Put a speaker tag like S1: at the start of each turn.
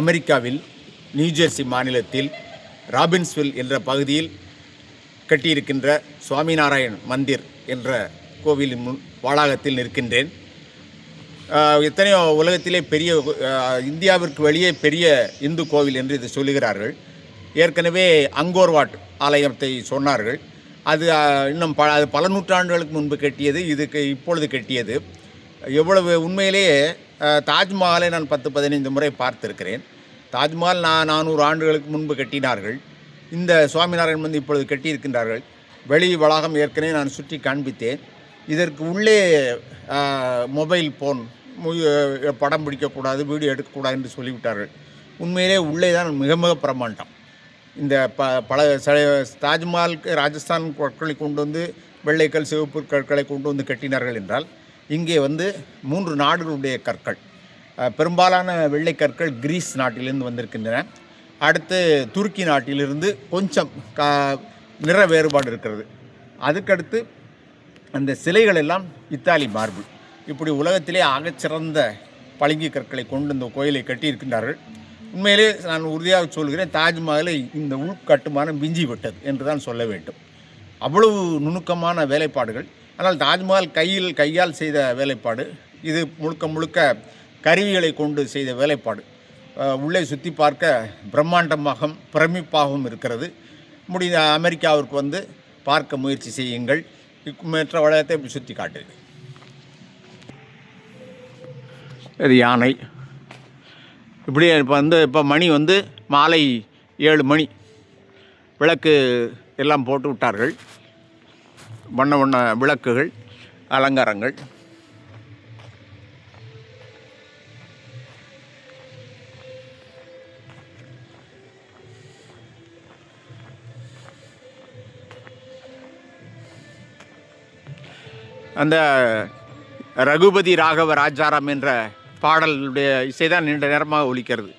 S1: அமெரிக்காவில் நியூஜெர்சி மாநிலத்தில் ராபின்ஸ்வில் என்ற பகுதியில் கட்டியிருக்கின்ற சுவாமிநாராயண் மந்திர் என்ற கோவிலின் முன் வளாகத்தில் நிற்கின்றேன். எத்தனையோ உலகத்திலே பெரிய இந்தியாவிற்கு வெளியே பெரிய இந்து கோவில் என்று இது சொல்லுகிறார்கள். ஏற்கனவே அங்கோர்வாட் ஆலயத்தை சொன்னார்கள். அது இன்னும் ப அது பல நூற்றாண்டுகளுக்கு முன்பு கட்டியது இதுக்கு இப்பொழுது கட்டியது. எவ்வளவு உண்மையிலேயே தாஜ்மஹாலை நான் பத்து பதினைந்து முறை பார்த்திருக்கிறேன். தாஜ்மஹால் நான் நானூறு ஆண்டுகளுக்கு முன்பு கட்டினார்கள். இந்த சுவாமிநாராயண் வந்து இப்பொழுது கட்டியிருக்கின்றார்கள். வெளி வளாகம் ஏற்கனவே நான் சுற்றி காண்பித்தேன். இதற்கு உள்ளே மொபைல் ஃபோன் படம் பிடிக்கக்கூடாது வீடியோ எடுக்கக்கூடாது என்று சொல்லிவிட்டார்கள். உண்மையிலே உள்ளே தான் மிக மிக பிரமாண்டம் இந்த ப பல ச தாஜ்மஹாலுக்கு ராஜஸ்தான் கற்களை கொண்டு வந்து வெள்ளைக்கல் சிவப்பு கற்களை கொண்டு வந்து கட்டினார்கள் என்றால் இங்கே வந்து மூன்று நாடுகளுடைய கற்கள். பெரும்பாலான வெள்ளை கற்கள் கிரீஸ் நாட்டிலிருந்து வந்திருக்கின்றன. அடுத்து துருக்கி நாட்டிலிருந்து கொஞ்சம் கா நிற வேறுபாடு இருக்கிறது. அதுக்கடுத்து அந்த சிலைகள் எல்லாம் இத்தாலி மார்பிள். இப்படி உலகத்திலே ஆகச்சிறந்த பளிங்கு கற்களை கொண்டு இந்த கோயிலை கட்டியிருக்கின்றார்கள். உண்மையிலே நான் உறுதியாக சொல்கிறேன் தாஜ்மஹாலை இந்த உள்கட்டுமானம் விஞ்சி விட்டது என்று தான் சொல்ல வேண்டும். அவ்வளவு நுணுக்கமான வேலைப்பாடுகள். ஆனால் தாஜ்மஹால் கையில் கையால் செய்த வேலைப்பாடு. இது முழுக்க முழுக்க கருவிகளை கொண்டு செய்த வேலைப்பாடு. உள்ளே சுற்றி பார்க்க பிரம்மாண்டமாகவும் பிரமிப்பாகவும் இருக்கிறது. முடிந்த அமெரிக்காவிற்கு வந்து பார்க்க முயற்சி செய்யுங்கள். மற்ற வளையத்தை இப்படி சுற்றி காட்டுது இது யானை. இப்படி இப்போ வந்து இப்போ மணி வந்து மாலை ஏழு மணி. விளக்கு எல்லாம் போட்டு விட்டார்கள். வண்ண வண்ண விளக்குகள் அலங்காரங்கள். அந்த ரகுபதி ராகவ ராஜாராம் என்ற பாடலுடைய இசைதான் நீண்ட நேரமாக ஒலிக்கிறது.